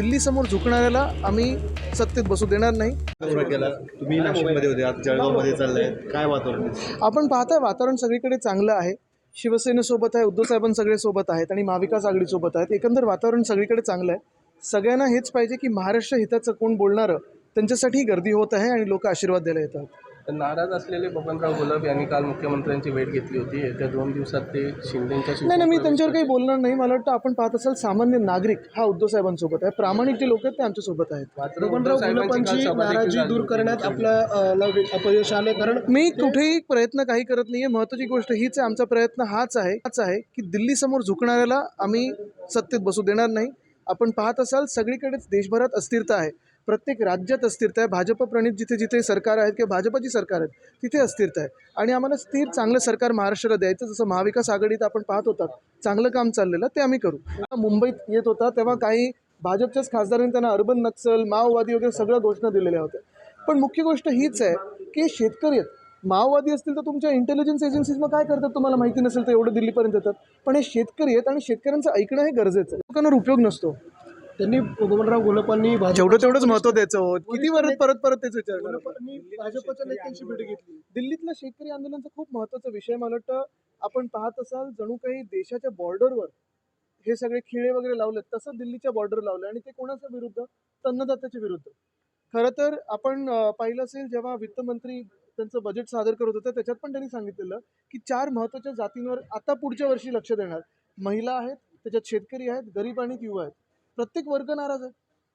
दिल्ली समोर झुकणाऱ्याला आम्ही सत्तेत बसू देणार नाही. तुम्ही नाशिकमध्ये होते आता जळगावमध्ये चाललंय. काय वातावरण आपण पाहताय वातावरण सगळीकडे चांगलं आहे. शिवसेनेसोबत आहे उद्धव साहेबां सगळे सोबत आहेत आणि महाविकास आघाडीसोबत आहेत. एकंदर वातावरण सगळीकडे चांगलं आहे. सगळ्यांना हेच पाहिजे की महाराष्ट्र हिताचं कोण बोलणारं त्यांच्यासाठी गर्दी होत आहे आणि लोक आशीर्वाद द्यायला येतात. नाराज असलेले बबनराव गुलाब यांनी काल मुख्यमंत्र्यांची भेट घेतली होती. येत्या दोन दिवसात ते शिंदेच्या नाही नाही मी त्यांच्यावर काही बोलणार नाही. मला वाटतं आपण पाहत असाल सामान्य नागरिक हा उद्धव साहेबांसोबत आहे. प्रामाणिक जे लोक आहेत ते आमच्यासोबत आहेत. सभा देखील नाराजी दूर. करण्यात आपलं अपयश आले कारण मी कुठेही प्रयत्न काही करत नाहीये. महत्वाची गोष्ट हीच आहे आमचा प्रयत्न हाच आहे हाच आहे की दिल्ली समोर झुकणाऱ्याला आम्ही सत्तेत बसू देणार नाही. आपण पाहत असाल सगळीकडेच देशभरात अस्थिरता आहे. प्रत्येक राज्यात अस्थिरता आहे. भाजप प्रणित जिथे जिथे सरकार आहेत किंवा भाजपची सरकार आहेत तिथे अस्थिरता आहे. आणि आम्हाला स्थिर चांगलं सरकार महाराष्ट्राला द्यायचं जसं महाविकास आघाडीत आपण पाहत होतात चांगलं काम चाललेलं ते आम्ही करू. मुंबईत येत होता तेव्हा काही भाजपच्याच खासदारांनी त्यांना अर्बन नक्सल माओवादी वगैरे सगळ्या घोषणा दिलेल्या होत्या. पण मुख्य गोष्ट हीच आहे की शेतकरी आहेत. माओवादी असतील तर तुमच्या इंटेलिजन्स एजन्सीज मग काय करतात तुम्हाला माहिती नसेल तर एवढं दिल्लीपर्यंत येतात. पण हे शेतकरी आहेत आणि शेतकऱ्यांचं ऐकणं हे गरजेचं आहे. लोकांवर उपयोग नसतो. त्यांनी बबनराव गोलपांनी जेवढं तेवढंच महत्त्व द्यायचं होत. किती परत परत परत तेच विचार भाजपच्या नेत्यांची भेट घेतली. दिल्लीतला शेतकरी आंदोलनाचा खूप महत्त्वाचा विषय मला वाटतं आपण पाहत असाल जणू काही देशाच्या बॉर्डरवर हे सगळे खिळे वगैरे लावलेत तसं दिल्लीच्या बॉर्डर लावलं आणि ते कोणाच्या विरुद्ध? अन्नदात्याच्या विरुद्ध. खरं तर आपण पाहिलं असेल जेव्हा वित्तमंत्री त्यांचं बजेट सादर करत होतं त्याच्यात पण त्यांनी सांगितलेलं की चार महत्त्वाच्या जातींवर आता पुढच्या वर्षी लक्ष देणार. महिला आहेत त्याच्यात शेतकरी आहेत गरीब आणि युवा आहेत. प्रत्येक वर्ग नाराज आहे.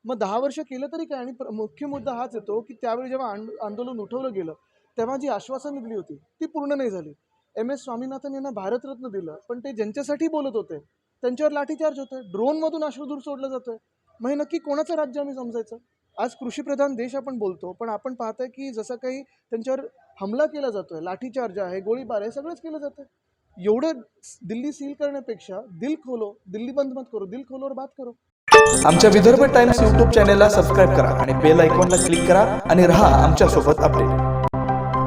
मग दहा वर्ष केलं तरी काय? आणि प्र- मुख्य मुद्दा हाच येतो की त्यावेळी जेव्हा आंदोलन उठवलं गेलं तेव्हा जी आश्वासन दिली होती ती पूर्ण नाही झाली. एम. एस. स्वामीनाथन यांना भारतरत्न दिलं पण ते ज्यांच्यासाठी बोलत होते त्यांच्यावर लाठीचार्ज होतोय. ड्रोनमधून अश्रुधूर सोडलं जातोय. मग हे नक्की कोणाचं राज्य आम्ही समजायचं? आज कृषीप्रधान देश आपण बोलतो पण आपण पाहतोय की जसं काही त्यांच्यावर हमला केला जातोय लाठीचार्ज आहे गोळीबार आहे सगळंच केलं जातं एवढं दिल्ली सील करण्यापेक्षा दिल खोलो दिल्ली बंद मत करो दिल खोलोवर बात करो. आमच्या विदर्भ टाइम्स यूट्यूब चॅनेलला सबस्क्राईब करा आणि बेल आयकॉनला क्लिक करा आणि रहा आमच्यासोबत अपडेट